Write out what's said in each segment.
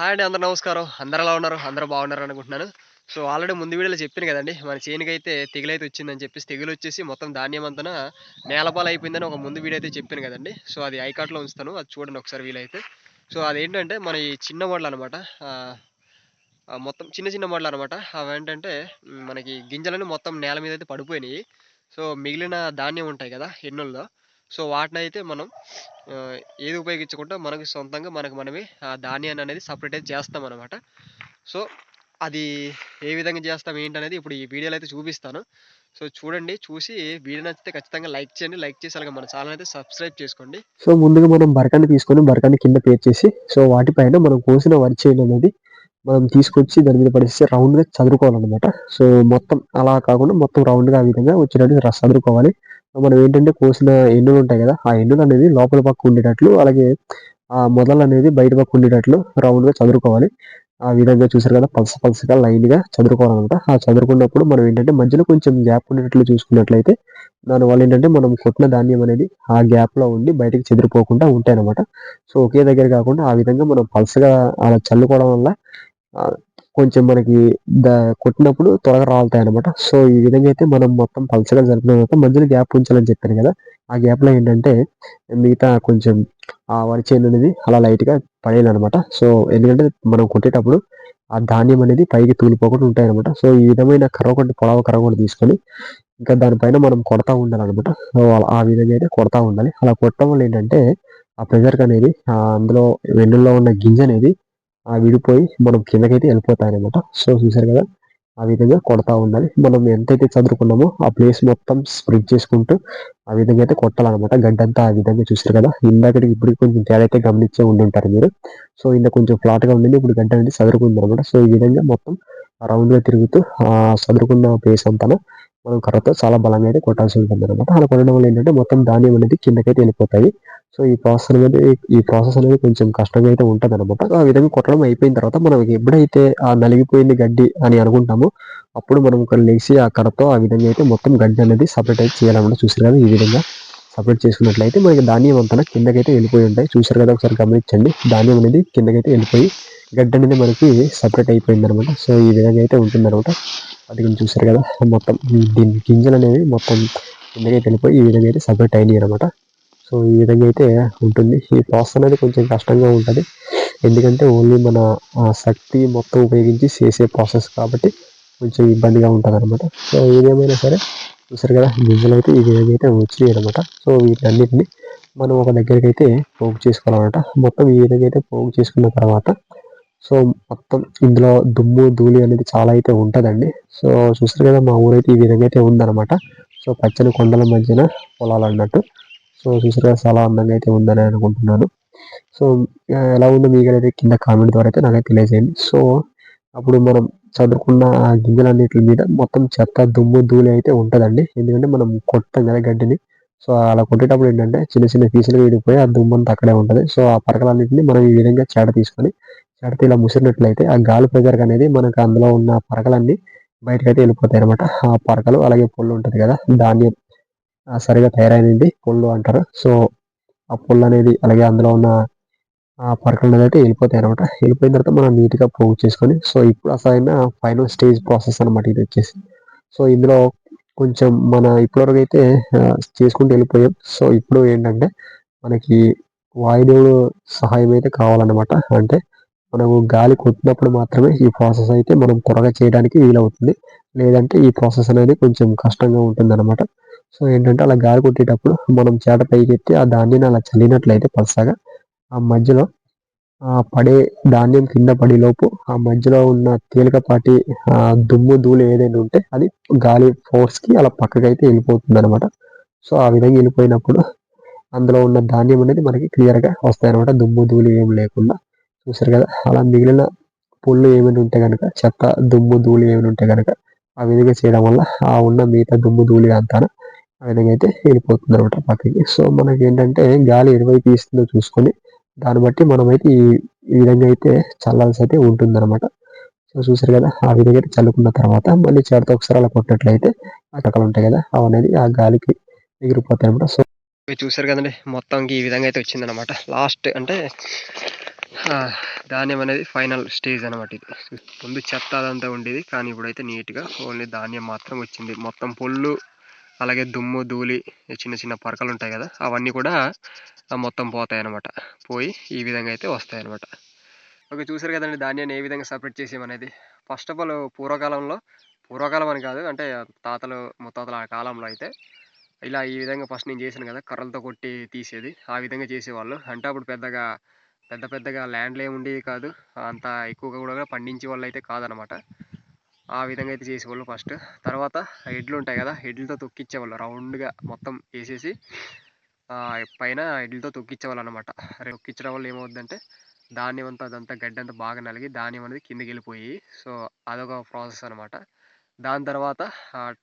Hi అండి అందరు నమస్కారం. అందరు ఎలా ఉన్నారు? అందరూ బాగున్నారు అనుకుంటున్నాను. సో ఆల్రెడీ ముందు వీడియోలో చెప్పాను కదండి మన చేనుకి అయితే తెగులైతే వచ్చిందని చెప్పేసి తెగులు వచ్చేసి మొత్తం ధాన్యం అంతనా నేలపాలు అయిపోయిందని ఒక ముందు వీడియో అయితే చెప్పాను కదండి. సో అది ఐకాట్లో ఉంచుతాను అది చూడండి ఒకసారి వీలైతే. సో అదేంటంటే మన ఈ చిన్న మోడల్ అనమాట మొత్తం చిన్న చిన్న మోడల్ అనమాట అవేంటంటే మనకి గింజలను మొత్తం నేల మీద అయితే పడిపోయినాయి. సో మిగిలిన ధాన్యం ఉంటాయి కదా ఎన్నుల్లో. సో వాటిని అయితే మనం ఏది ఉపయోగించకుండా మనకి సొంతంగా మనకు మనమే ఆ ధాన్యాన్ని అనేది సపరేట్ చేస్తాం అనమాట సో అది ఏ విధంగా చేస్తాం? ఏంటనేది ఇప్పుడు ఈ వీడియోలో అయితే చూపిస్తాను. సో చూడండి చూసి వీడియో నచ్చితే ఖచ్చితంగా లైక్ చేయండి. లైక్ చేసి అలాగే మన ఛానల్ అయితే సబ్స్క్రైబ్ చేసుకోండి. సో ముందుగా మనం బరకాన్ని తీసుకొని బరకాన్ని కింద పేర్చేసి సో వాటిపైన మనం కోసిన వరి చేను అనేది మనం తీసుకొచ్చి దాని మీద పడేసి రౌండ్గా చదువుకోవాలన్నమాట సో మొత్తం అలా కాకుండా మొత్తం రౌండ్గా ఆ విధంగా వచ్చినట్టు చదువుకోవాలి మనం ఏంటంటే కోసిన ఎన్నులు ఉంటాయి కదా ఆ ఎన్నులు అనేది లోపల పక్క ఉండేటట్లు అలాగే ఆ మొదలు అనేది బయట పక్క ఉండేటట్లు రౌండ్గా చదువుకోవాలి ఆ విధంగా చూసారు కదా పల్స పల్సగా లైన్గా చదువుకోవాలన్నమాట ఆ చదువుకున్నప్పుడు మనం ఏంటంటే మధ్యలో కొంచెం గ్యాప్ ఉండేటట్లు చూసుకున్నట్లయితే దానివల్ల ఏంటంటే మనం కొట్టిన ధాన్యం అనేది ఆ గ్యాప్లో ఉండి బయటకు చెదిరిపోకుండా ఉంటాయి అనమాట సో ఒకే దగ్గర కాకుండా ఆ విధంగా మనం పల్సగా అలా చల్లుకోవడం వల్ల కొంచెం మనకి ద కొట్టినప్పుడు త్వరగా రాలుతాయి అనమాట సో ఈ విధంగా అయితే మనం మొత్తం పల్చగా జరిపిన తర్వాత మధ్యలో గ్యాప్ ఉంచాలని చెప్పాను కదా. ఆ గ్యాప్లో ఏంటంటే మిగతా కొంచెం ఆ వరి చేను అనేది అలా లైట్గా పడేయాలన్నమాట. సో ఎందుకంటే మనం కొట్టేటప్పుడు ఆ ధాన్యం అనేది పైకి తూలిపోకుండా ఉంటాయి అనమాట సో ఈ విధమైన కర్ర ఒకటి పొడవ కర్ర ఒకటి తీసుకొని ఇంకా దానిపైన మనం కొడతా ఉండాలన్నమాట. సో ఆ విధంగా అయితే కొడతా ఉండాలి. అలా కొట్టడం వల్ల ఏంటంటే ఆ ప్రెజర్ అనేది అందులో వెన్నుల్లో ఉన్న గింజ అనేది ఆ విడిపోయి మనం కిందకైతే వెళ్ళిపోతాయనమాట సో చూసారు కదా ఆ విధంగా కొడతా ఉండాలి. మనం ఎంతైతే చదువుకున్నామో ఆ ప్లేస్ మొత్తం స్ప్రెడ్ చేసుకుంటూ ఆ విధంగా అయితే కొట్టాలన్నమాట. గడ్డంతా ఆ విధంగా చూసారు కదా. ఇందాకటి ఇప్పుడు కొంచెం తేడా అయితే గమనించే ఉండుంటారు మీరు. సో ఇంత కొంచెం ఫ్లాట్గా ఉండింది ఇప్పుడు గడ్డ అనేది చదువుకుంది అనమాట సో ఈ విధంగా మొత్తం రౌండ్గా తిరుగుతూ ఆ చదురుకున్న ప్లేస్ అంతా మనం కర్రతో చాలా బలంగా అయితే కొట్టాల్సి ఉంటుంది అనమాట అలా కొట్టడం వల్ల ఏంటంటే మొత్తం ధాన్యం అనేది కిందకైతే వెళ్ళిపోతాయి. సో ఈ ప్రాసెస్ అనేది ఈ ప్రాసెస్ అనేది కొంచెం కష్టంగా అయితే ఉంటుంది అనమాట ఆ విధంగా కొట్టడం అయిపోయిన తర్వాత మనం ఎప్పుడైతే ఆ నలిగిపోయింది గడ్డి అని అనుకుంటామో అప్పుడు మనం ఇక్కడ లేచి ఆ కర్రతో ఆ విధంగా అయితే మొత్తం గడ్డి అనేది సపరేట్ అయితే చేయాలన్నమాట. చూసారు కదా ఈ విధంగా సపరేట్ చేసుకున్నట్లయితే మనకి ధాన్యం అంతా కిందకైతే వెళ్ళిపోయి ఉంటాయి. చూసారు కదా ఒకసారి గమనించండి. ధాన్యం అనేది కిందకైతే వెళ్ళిపోయి గడ్డి అనేది మనకి సపరేట్ అయిపోయింది అనమాట సో ఈ విధంగా అయితే ఉంటుంది అనమాట అది చూసారు కదా మొత్తం దీని గింజలు అనేవి మొత్తం కిందకైతే వెళ్ళిపోయి ఈ విధంగా అయితే సపరేట్ అయినాయి అనమాట సో ఈ విధంగా అయితే ఉంటుంది. ఈ ప్రాసెస్ అనేది కొంచెం కష్టంగా ఉంటుంది. ఎందుకంటే ఓన్లీ మన శక్తి మొత్తం ఉపయోగించి చేసే ప్రాసెస్ కాబట్టి కొంచెం ఇబ్బందిగా ఉంటుంది అనమాట సో ఏదేమైనా సరే చూసారు కదా గింజలు అయితే ఈ విధంగా అయితే వచ్చినాయి అనమాట సో వీటన్నిటిని మనం ఒక దగ్గరికి అయితే పోగు చేసుకోవాలన్నమాట. మొత్తం ఈ విధంగా అయితే పోగు చేసుకున్న తర్వాత సో మొత్తం ఇందులో దుమ్ము ధూళి అనేది చాలా అయితే ఉంటుందండి. సో చూస్తారు కదా మా ఊరైతే ఈ విధంగా అయితే ఉందన్నమాట. సో పచ్చని కొండల మధ్యన పొలాలు అన్నట్టు సో చూసారు కదా చాలా అందంగా అయితే ఉందని అనుకుంటున్నాను. సో ఎలా ఉందో మీకు అయితే కింద కామెంట్ ద్వారా అయితే నాకైతే తెలియజేయండి. సో అప్పుడు మనం చదువుకున్న ఆ గింజలన్నిటి మీద మొత్తం చెత్త దుమ్ము ధూళి అయితే ఉంటుందండి. ఎందుకంటే మనం కొట్టాం కదా గడ్డిని. సో అలా కొట్టేటప్పుడు ఏంటంటే చిన్న చిన్న పీసులు విడిపోయి ఆ దుమ్మంతా అక్కడే ఉంటుంది. సో ఆ పరకలన్నింటినీ మనం ఈ విధంగా చేట తీసుకొని చేటతో ఇలా ముసిరినట్లయితే ఆ గాలి ప్రెజర్ అనేది మనకు అందులో ఉన్న పరకలన్నీ అయితే వెళ్ళిపోతాయి అనమాట ఆ పరకలు అలాగే పొల్లు ఉంటుంది కదా ధాన్యం సరిగా తయారైనది పొల్లు అంటారు. సో ఆ పొల్లు అనేది అలాగే అందులో ఉన్న ఆ పరకలు అనేది అయితే వెళ్ళిపోతాయి అనమాట వెళ్ళిపోయిన తర్వాత మనం నీట్గా పోగు చేసుకొని సో ఇప్పుడు అసలైన ఫైనల్ స్టేజ్ ప్రాసెస్ అనమాట ఇది వచ్చేసి. సో ఇందులో కొంచెం మన ఇప్పటివరకు అయితే చేసుకుంటూ వెళ్ళిపోయాం. సో ఇప్పుడు ఏంటంటే మనకి వాయుదేవుడు సహాయం అయితే కావాలన్నమాట. అంటే మనము గాలి కొట్టినప్పుడు మాత్రమే ఈ ప్రాసెస్ అయితే మనం త్వరగా చేయడానికి వీలవుతుంది. లేదంటే ఈ ప్రాసెస్ అనేది కొంచెం కష్టంగా ఉంటుంది అనమాట సో ఏంటంటే అలా గాలి కొట్టేటప్పుడు మనం చేట పైకి ఎత్తి ఆ ధాన్యాన్ని అలా చల్లినట్లయితే పలసగా ఆ మధ్యలో ఆ పడే ధాన్యం కింద పడే లోపు ఆ మధ్యలో ఉన్న తేలికపాటి దుమ్ము ధూళి ఏదైనా ఉంటే అది గాలి ఫోర్స్కి అలా పక్కకి అయితే వెళ్ళిపోతుంది అనమాట సో ఆ విధంగా వెళ్ళిపోయినప్పుడు అందులో ఉన్న ధాన్యం అనేది మనకి క్లియర్గా వస్తాయి అనమాట దుమ్ము ధూళి ఏం లేకుండా. చూసారు కదా? అలా మిగిలిన పుళ్ళు ఏమైనా ఉంటే కనుక చెత్త దుమ్ము ధూళి ఏమైనా ఉంటే కనుక ఆ విధంగా చేయడం వల్ల ఆ ఉన్న మిగతా దుమ్ము ధూళి అంతా ఆ విధంగా అయితే వెళ్ళిపోతుంది అనమాట పక్కకి. సో మనకి ఏంటంటే గాలి ఎటువైపు ఇస్తుందో చూసుకొని దాన్ని బట్టి మనమైతే ఈ ఈ విధంగా అయితే చల్లాల్సి అయితే ఉంటుంది అనమాట సో చూసారు కదా? ఆ విధంగా అయితే చల్లుకున్న తర్వాత మళ్ళీ చేడతో ఒకసారి అలా కొట్టినట్లయితే ఆ కక్కలు ఉంటాయి కదా? అవి అనేది ఆ గాలికి ఎగిరిపోతాయి అనమాట సో మీరు చూసారు కదండి? మొత్తం ఈ విధంగా అయితే వచ్చిందనమాట లాస్ట్ అంటే ధాన్యం అనేది ఫైనల్ స్టేజ్ అనమాట ఇది. ముందు చెత్త అదంతా ఉండేది కానీ ఇప్పుడైతే నీట్గా ఓన్లీ ధాన్యం మాత్రం వచ్చింది. మొత్తం పొల్లు అలాగే దుమ్ము ధూళి చిన్న చిన్న పరకలు ఉంటాయి కదా అవన్నీ కూడా మొత్తం పోతాయి అనమాట పోయి ఈ విధంగా అయితే వస్తాయి అనమాట ఓకే చూసారు కదండి ధాన్యాన్ని ఏ విధంగా సపరేట్ చేసామనేది ఫస్ట్ ఆఫ్ ఆల్ పూర్వకాలంలో పూర్వకాలం అని కాదు అంటే తాతలు ముత్తాతల ఆ కాలంలో అయితే ఇలా ఈ విధంగా ఫస్ట్ నేను చేశాను కదా కర్రలతో కొట్టి తీసేది ఆ విధంగా చేసేవాళ్ళు. అంటే అప్పుడు పెద్దగా పెద్ద పెద్దగా ల్యాండ్లు ఏమి ఉండేవి కాదు. అంత ఎక్కువగా కూడా పండించే వాళ్ళు అయితే కాదనమాట ఆ విధంగా అయితే చేసేవాళ్ళు ఫస్ట్. తర్వాత ఎడ్లు ఉంటాయి కదా ఎడ్లతో తొక్కిచ్చేవాళ్ళు. రౌండ్గా మొత్తం వేసేసి పైన ఎడ్లతో తొక్కిచ్చేవాళ్ళు అనమాట తొక్కించడం వల్ల ఏమవుద్దంటే ధాన్యం అంతా అదంతా గడ్డి అంతా బాగా నలిగి ధాన్యం అనేది కిందకి వెళ్ళిపోయి సో అదొక ప్రాసెస్ అనమాట దాని తర్వాత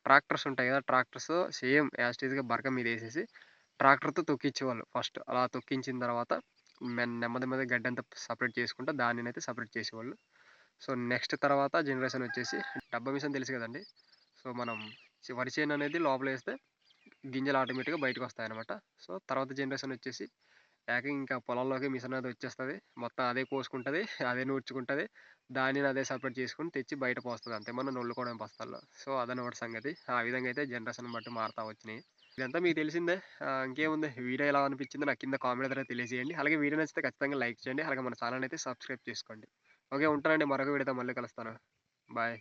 ట్రాక్టర్స్ ఉంటాయి కదా ట్రాక్టర్స్ సేమ్ యాస్టీజ్గా బరక మీద వేసేసి ట్రాక్టర్తో తొక్కించేవాళ్ళు ఫస్ట్. అలా తొక్కించిన తర్వాత నెమ్మది నెమ్మది గడ్డి అంతా సపరేట్ చేసుకుంటా దానిని అయితే సపరేట్ చేసేవాళ్ళు. సో నెక్స్ట్ తర్వాత జనరేషన్ వచ్చేసి డబ్బా మిషన్ తెలుసు కదండి? సో మనం వరి చేను అనేది లోపల వేస్తే గింజలు ఆటోమేటిక్గా బయటకు వస్తాయి అనమాట సో తర్వాత జనరేషన్ వచ్చేసి ఏకంగా ఇంకా పొలంలోకి మిషన్ అనేది వచ్చేస్తుంది. మొత్తం అదే కోసుకుంటుంది అదే నూర్చుకుంటుంది. దానిని అదే సపరేట్ చేసుకుని తెచ్చి బయట పోస్తుంది అంతే. మనం నొల్లుకోవడం బస్తాల్లో సో అదనమాట సంగతి. ఆ విధంగా అయితే జనరేషన్ బట్టి మారుతా వచ్చినాయి. ఇదంతా మీకు తెలిసిందే. ఇంకేముంది? వీడియో ఎలా అనిపించిందో నాకు కింద కామెంట్ ద్వారా తెలియజేయండి. అలాగే వీడియో నచ్చితే ఖచ్చితంగా లైక్ చేయండి. అలాగే మన ఛానల్ అయితే సబ్స్క్రైబ్ చేసుకోండి. ఓకే ఉంటానండి. మరొక వీడియోతో మళ్ళీ కలుస్తాను. బాయ్.